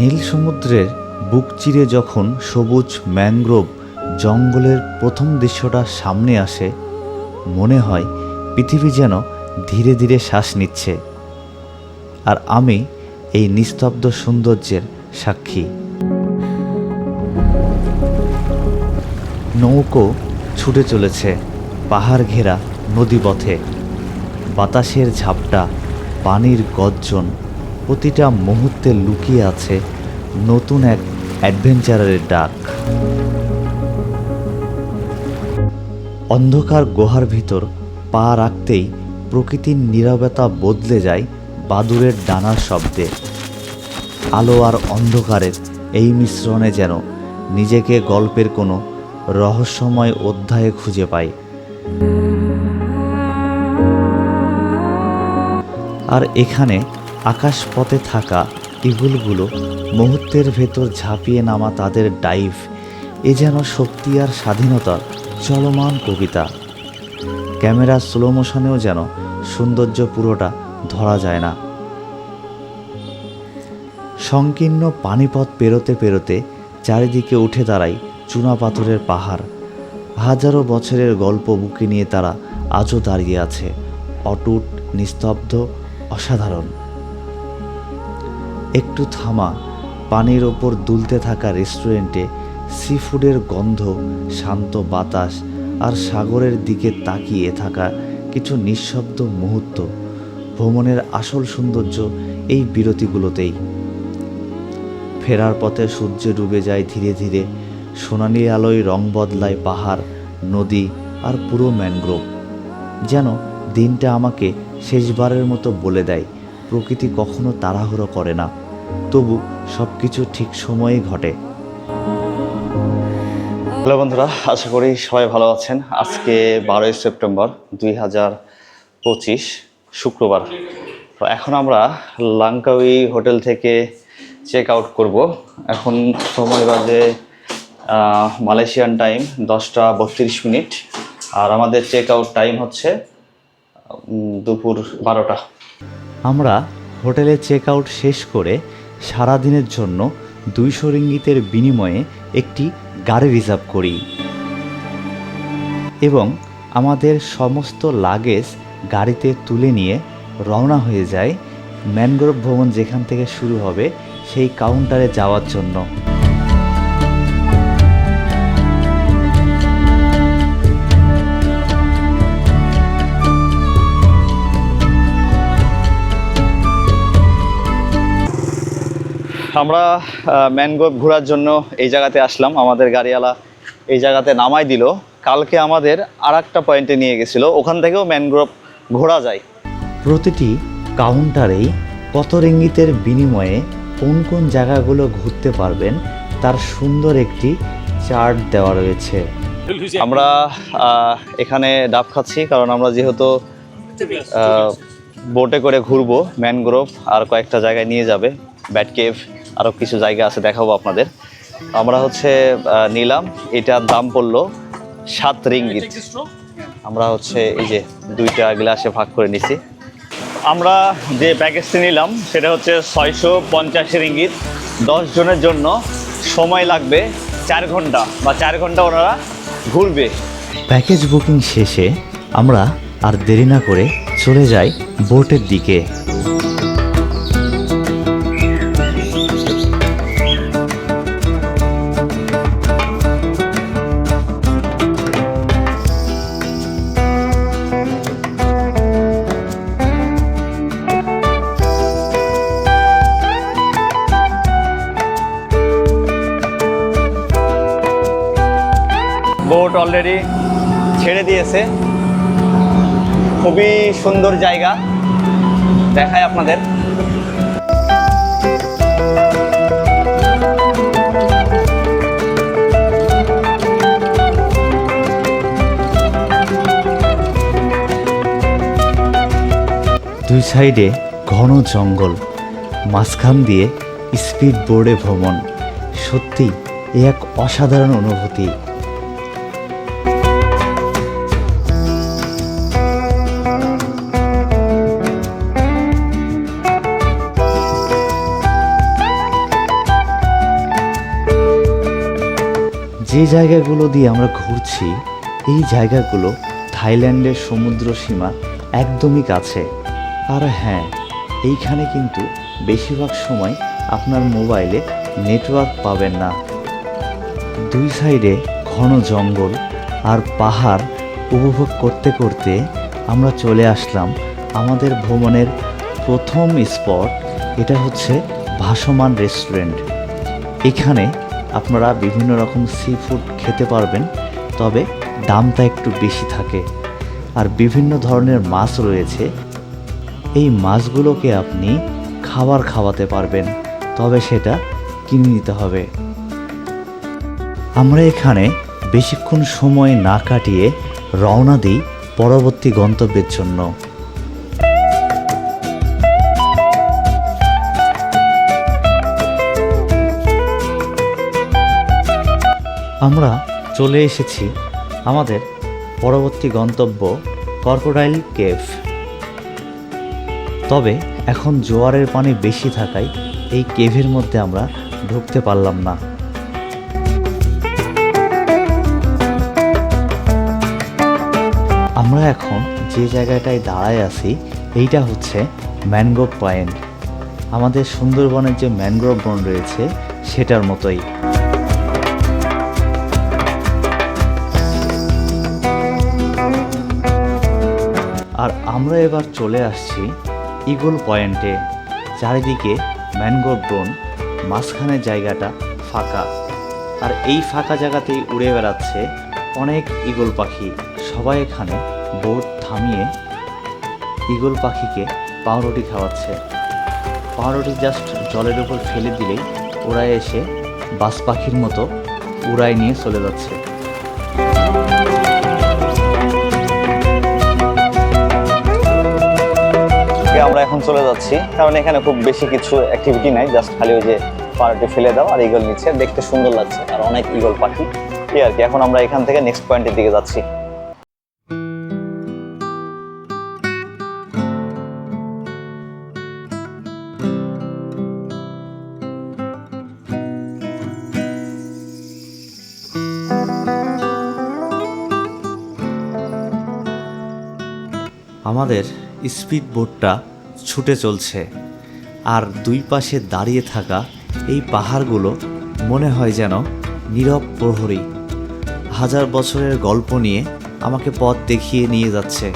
নীল সমুদ্রের বুক চিরে যখন সবুজ ম্যানগ্রোভ জঙ্গলের প্রথম দৃশ্যটা সামনে আসে, মনে হয় পৃথিবী যেন ধীরে ধীরে শ্বাস নিচ্ছে। আর আমি এই নিস্তব্ধ সৌন্দর্যের সাক্ষী। নৌকো ছুটে চলেছে পাহাড় ঘেরা নদীপথে। বাতাসের ঝাপটা, পানির গর্জন প্রতিটা মুহূর্তে লুকিয়ে আছে নতুন এক অ্যাডভেঞ্চারের ডাক। অন্ধকার গুহার ভিতর পা রাখতেই প্রকৃতির নীরবতা বদলে যায় বাদুরের ডানার শব্দে। আলো আর অন্ধকারের এই মিশ্রণে যেন নিজেকে গল্পের কোনো রহস্যময় অধ্যায়ে খুঁজে পাই আর এখানে আকাশপথে থাকা ইগুলগুলো মুহূর্তের ভেতর ঝাঁপিয়ে নামা তাদের ডাইভ, এ যেন শক্তি আর স্বাধীনতার চলমান কবিতা। ক্যামেরা স্লো মোশনেও যেন সৌন্দর্য পুরোটা ধরা যায় না। সংকীর্ণ পানিপথ পেরোতে পেরোতে চারিদিকে উঠে দাঁড়ায় চুনা পাথরের পাহাড়। হাজারো বছরের গল্প বুকে নিয়ে তারা আজও দাঁড়িয়ে আছে, অটুট, নিস্তব্ধ, অসাধারণ। একটু থামা, পানির ওপর দুলতে থাকা রেস্টুরেন্টে সি ফুডের গন্ধ, শান্ত বাতাস আর সাগরের দিকে তাকিয়ে থাকা কিছু নিঃশব্দ মুহূর্ত, ভ্রমণের আসল সৌন্দর্য এই বিরতিগুলোতেই। ফেরার পথে সূর্য ডুবে যায় ধীরে ধীরে, সোনালি আলোয় রং বদলায় পাহাড়, নদী আর পুরো ম্যানগ্রোভ। যেন দিনটা আমাকে শেষবারের মতো বলে দেয়, প্রকৃতি কখনো তাড়াহুড়ো করে না। তবু সব কিছু ঠিক সময়ে ঘটে। হ্যালো বন্ধুরা, আশা করি সবাই ভালো আছেন। আজকে বারোই সেপ্টেম্বর দুই হাজার পঁচিশ শুক্রবার। তো এখন আমরা লাঙ্কাউই হোটেল থেকে চেক আউট করব। এখন সময় বাজে মালয়েশিয়ান টাইম দশটা বত্রিশ মিনিট। আর আমাদের চেক আউট টাইম হচ্ছে দুপুর বারোটা। আমরা হোটেলে চেক আউট শেষ করে সারাদিনের জন্য দুইশো রিঙ্গিতের বিনিময়ে একটি গাড়ি রিজার্ভ করি। এবং আমাদের সমস্ত লাগেজ গাড়িতে তুলে নিয়ে রওনা হয়ে যায় ম্যানগ্রোভ ভ্রমণ যেখান থেকে শুরু হবে সেই কাউন্টারে যাওয়ার জন্য। আমরা ম্যানগ্রোভ ঘোরার জন্য এই জায়গাতে আসলাম। আমাদের গাড়িওয়ালা এই জায়গাতে নামাই দিল। কালকে আমাদের আর একটা পয়েন্টে নিয়ে গেছিল। ওখান থেকেও ম্যানগ্রোভ ঘোরা যায়। প্রতিটি কাউন্টারেই কত রিঙ্গিতের বিনিময়ে কোন কোন জায়গাগুলো ঘুরতে পারবেন তার সুন্দর একটি চার্ট দেওয়া রয়েছে। আমরা এখানে ডাব খাচ্ছি কারণ আমরা যেহেতু বোটে করে ঘুরবো ম্যানগ্রোভ আর কয়েকটা জায়গায় নিয়ে যাবে ব্যাট কেভ। আরও কিছু জায়গা আছে দেখাবো আপনাদের। আমরা হচ্ছে নিলাম। এটার দাম পড়ল সাত রিঙ্গিত। আমরা হচ্ছে এই যে দুইটা গ্লাসে ভাগ করে নিছি। আমরা যে প্যাকেজটি নিলাম, সেটা হচ্ছে ছয়শো পঞ্চাশ রিঙ্গিত। জনের জন্য সময় লাগবে চার ঘণ্টা বা চার ঘণ্টা ওনারা ঘুরবে। প্যাকেজ বুকিং শেষে আমরা আর দেরি না করে চলে যাই বোটের দিকে। অলরেডি ছেড়ে দিয়েছে। খুবই সুন্দর জায়গা দেখায় আপনাদের। দুই সাইডে ঘন জঙ্গল, মাঝখান দিয়ে স্পিড বোর্ডে ভ্রমণ। সত্যি এ এক অসাধারণ অনুভূতি। যে জায়গাগুলো দিয়ে আমরা ঘুরছি, এই জায়গাগুলো থাইল্যান্ডের সমুদ্র সীমা একদমই কাছে। আর হ্যাঁ এইখানে কিন্তু বেশিরভাগ সময় আপনার মোবাইলে নেটওয়ার্ক পাবেন না। দুই সাইডে ঘন জঙ্গল আর পাহাড় উপভোগ করতে করতে আমরা চলে আসলাম আমাদের ভ্রমণের প্রথম স্পট, এটা হচ্ছে ভাসমান রেস্টুরেন্ট। এখানে আপনারা বিভিন্ন রকম সি ফুড খেতে পারবেন, তবে দামটা একটু বেশি থাকে। আর বিভিন্ন ধরনের মাছ রয়েছে। এই মাছগুলোকে আপনি খাবার খাওয়াতে পারবেন, তবে সেটা কিনে নিতে হবে। আমরা এখানে বেশিক্ষণ সময় না কাটিয়ে রওনা দিই পরবর্তী গন্তব্যের জন্য। আমরা চলে এসেছি আমাদের পরবর্তী গন্তব্য কর্কোডাইল কেভ। তবে এখন জোয়ারের পানি বেশি থাকায় এই কেভের মধ্যে আমরা ঢুকতে পারলাম না। আমরা এখন যে জায়গাটায় দাঁড়ায় আছি, এইটা হচ্ছে ম্যানগ্রোভ পয়েন্ট। আমাদের সুন্দরবনের যে ম্যানগ্রোভ বন রয়েছে, সেটার মতোই। আমরা এবার চলে আসছি ইগল পয়েন্টে চারিদিকে ম্যানগ্রোভ বন মাঝখানের জায়গাটা ফাঁকা। আর এই ফাঁকা জায়গাতেই উড়ে বেড়াচ্ছে অনেক ইগল পাখি। সবাই এখানে বোট থামিয়ে ইগল পাখিকে পাউরুটি খাওয়াচ্ছে। পাউরুটি জাস্ট জলের উপর ফেলে দিলেই ওরা এসে বাস পাখির মতো উড়াই নিয়ে চলে যাচ্ছে। আমরা এখন চলে যাচ্ছি। কারণ এখানে খুব বেশি কিছু অ্যাক্টিভিটি নাই জাস্ট খালি ওই যে পাউরুটি ফেলে দাও আর ইগল নিচ্ছে। দেখতে সুন্দর লাগছে, আর অনেক ইগল পাখি। এই আর কি, এখন আমরা এখান থেকে নেক্সট পয়েন্টের দিকে যাচ্ছি। আমাদের স্পিড বোটটা ছুটে চলছে। আর দুই পাশে দাঁড়িয়ে থাকা এই পাহাড়গুলো মনে হয় যেন নীরব প্রহরী। হাজার বছরের গল্প নিয়ে আমাকে পথ দেখিয়ে নিয়ে যাচ্ছে।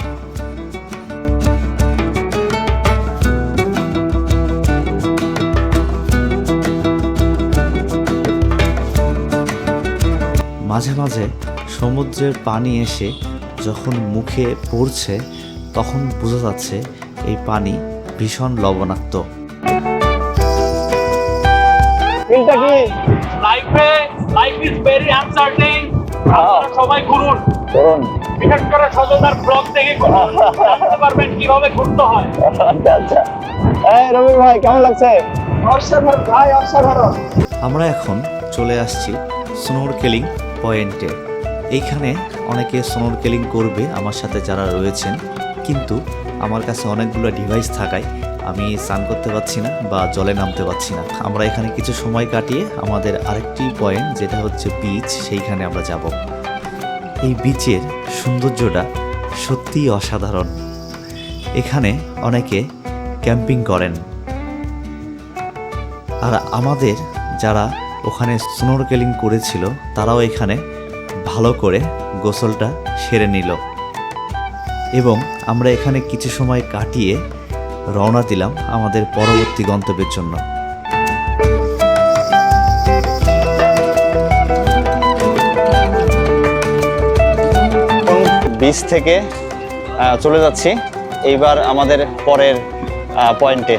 মাঝে মাঝে সমুদ্রের পানি এসে যখন মুখে পড়ছে তখন বোঝা যাচ্ছে এই পানি ভীষণ লবণাক্ত। লাইফে লাইফ ইজ ভেরি আনসার্টেন আপনারা সবাই ঘুরুন। করুন বিশেষ করে সজনার ব্লগ থেকে জানতে পারবেন কীভাবে ঘুরতে হয়। আচ্ছা আচ্ছা। এই রবি ভাই কেমন লাগছে? অসাধারণ ভাই অসাধারণ। আমরা এখন চলে আসছি স্নোরকেলিং পয়েন্টে এইখানে অনেকে স্নোরকেলিং করবে আমার সাথে যারা রয়েছেন কিন্তু আমার কাছে অনেকগুলো ডিভাইস থাকায় আমি স্নান করতে পারছি না বা জলে নামতে পারছি না। আমরা এখানে কিছু সময় কাটিয়ে আমাদের আরেকটি পয়েন্ট যেটা হচ্ছে বিচ সেইখানে আমরা যাব। এই বিচের সৌন্দর্যটা সত্যিই অসাধারণ। এখানে অনেকে ক্যাম্পিং করেন। আর আমাদের যারা ওখানে স্নোরকেলিং করেছিল, তারাও এখানে ভালো করে গোসলটা সেরে নিল। এবং আমরা এখানে কিছু সময় কাটিয়ে রওনা দিলাম আমাদের পরবর্তী গন্তব্যের জন্য। বিচ থেকে চলে যাচ্ছি। এইবার আমাদের পরের পয়েন্টে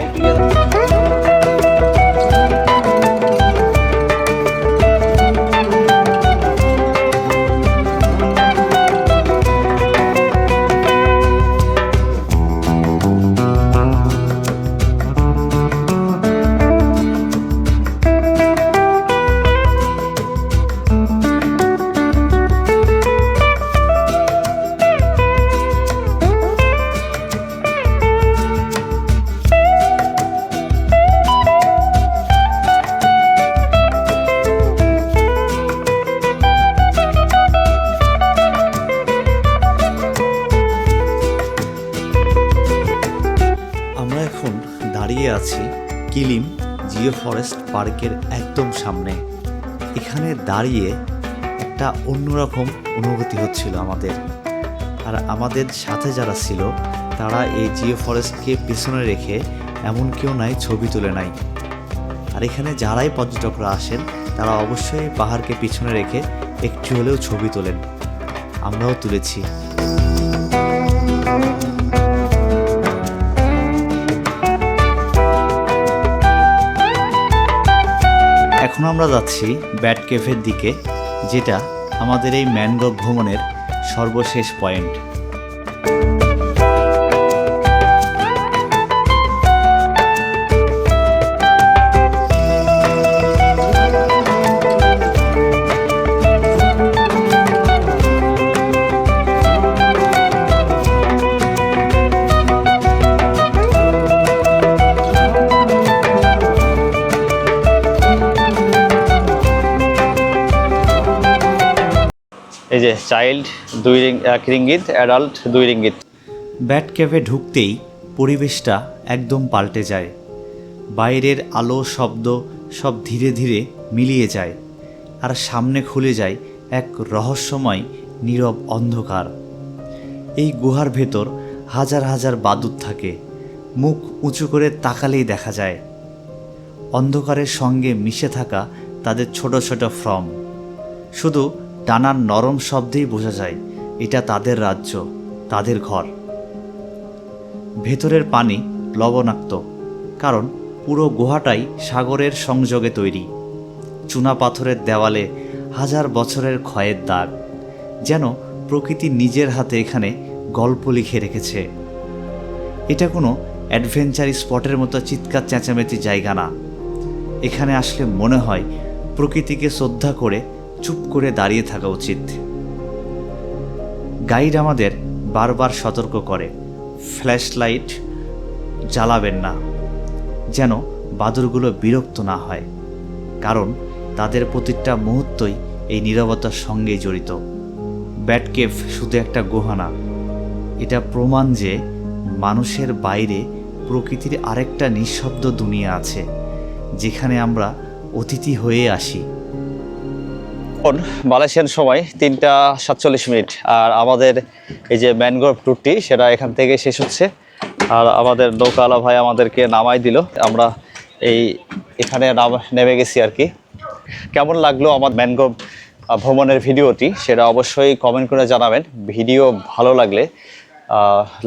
কিলিম জিও ফরেস্ট পার্কের একদম সামনে। এখানে দাঁড়িয়ে একটা অন্যরকম অনুভূতি হচ্ছিল আমাদের। আর আমাদের সাথে যারা ছিল, তারা এই জিও ফরেস্টকে পিছনে রেখে এমন কেউ নাই, ছবি তুলে নাই। আর এখানে যারাই পর্যটকরা আসেন, তারা অবশ্যই পাহাড়কে পিছনে রেখে একটু হলেও ছবি তোলেন। আমরাও তুলেছি। এখন আমরা যাচ্ছি ব্যাট কেফের দিকে যেটা আমাদের এই ম্যানগ্রোভ ভ্রমণের সর্বশেষ পয়েন্ট। এই যে চাইল্ড দুই এক রিঙ্গিত অ্যাডাল্ট দুই রিঙ্গিত ব্যাট ক্যাফে ঢুকতেই পরিবেশটা একদম পাল্টে যায়। বাইরের আলো, শব্দ সব ধীরে ধীরে মিলিয়ে যায় আর সামনে খুলে যায় এক রহস্যময় নীরব অন্ধকার। এই গুহার ভেতর হাজার হাজার বাদুর থাকে, মুখ উঁচু করে তাকালেই দেখা যায়। অন্ধকারের সঙ্গে মিশে থাকা তাদের ছোট ছোট ফ্রম। শুধু ডানার নরম শব্দেই বোঝা যায়, এটা তাদের রাজ্য, তাদের ঘর। ভেতরের পানি লবণাক্ত, কারণ পুরো গুহাটাই সাগরের সংযোগে তৈরি। চুনা পাথরের দেওয়ালে হাজার বছরের ক্ষয়ের দাগ, যেন প্রকৃতি নিজের হাতে এখানে গল্প লিখে রেখেছে। এটা কোনো অ্যাডভেঞ্চার স্পটের মতো চিৎকার চেঁচামেচি জায়গা না। এখানে আসলে মনে হয় প্রকৃতিকে শ্রদ্ধা করে চুপ করে দাঁড়িয়ে থাকা উচিত। গাইড আমাদের বারবার সতর্ক করে ফ্ল্যাশ লাইট জ্বালাবেন না, যেন বাদুরগুলো বিরক্ত না হয়, কারণ তাদের প্রতিটা মুহূর্তই এই নীরবতার সঙ্গেই জড়িত। ব্যাটকেফ শুধু একটা গুহা না, এটা প্রমাণ যে মানুষের বাইরে প্রকৃতির আরেকটা নিঃশব্দ দুনিয়া আছে, যেখানে আমরা অতিথি হয়ে আসি। এখন মালয়েশিয়ান সময় তিনটা সাতচল্লিশ মিনিট। আর আমাদের এই যে ম্যানগ্রোভ ট্যুরটি সেটা এখান থেকে শেষ হচ্ছে। আর আমাদের নৌকালা ভাই আমাদেরকে নামাই দিল। আমরা এই এখানে নাম গেছি আর কি। কেমন লাগল আমার ম্যানগ্রোভ ভ্রমণের ভিডিওটি? সেটা অবশ্যই কমেন্ট করে জানাবেন। ভিডিও ভালো লাগলে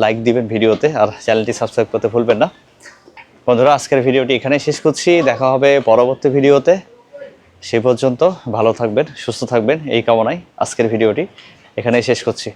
লাইক দিবেন ভিডিওতে, আর চ্যানেলটি সাবস্ক্রাইব করতে ভুলবেন না। বন্ধুরা, আজকের ভিডিওটি এখানে শেষ করছি। দেখা হবে পরবর্তী ভিডিওতে। সে পর্যন্ত ভালো থাকবেন সুস্থ থাকবেন এই কামনায় আজকের ভিডিওটি এখানেই শেষ করছি।